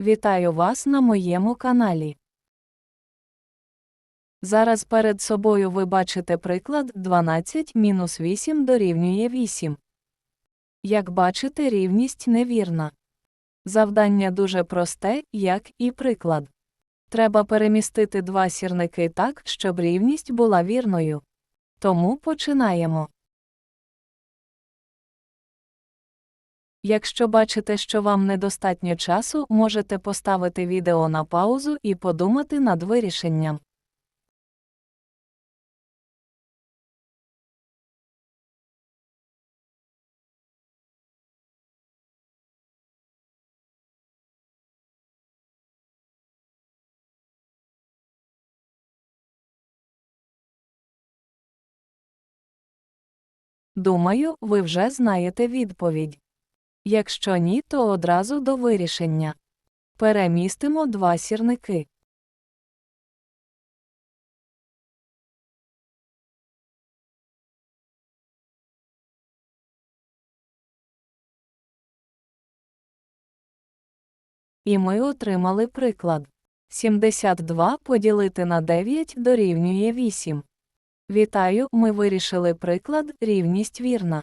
Вітаю вас на моєму каналі. Зараз перед собою ви бачите приклад 12 мінус 8 дорівнює 8. Як бачите, рівність невірна. Завдання дуже просте, як і приклад. Треба перемістити два сірники так, щоб рівність була вірною. Тому починаємо. Якщо бачите, що вам недостатньо часу, можете поставити відео на паузу і подумати над вирішенням. Думаю, ви вже знаєте відповідь. Якщо ні, то одразу до вирішення. Перемістимо два сірники. І ми отримали приклад. 72 поділити на 9 дорівнює 8. Вітаю, ми вирішили приклад рівність вірна.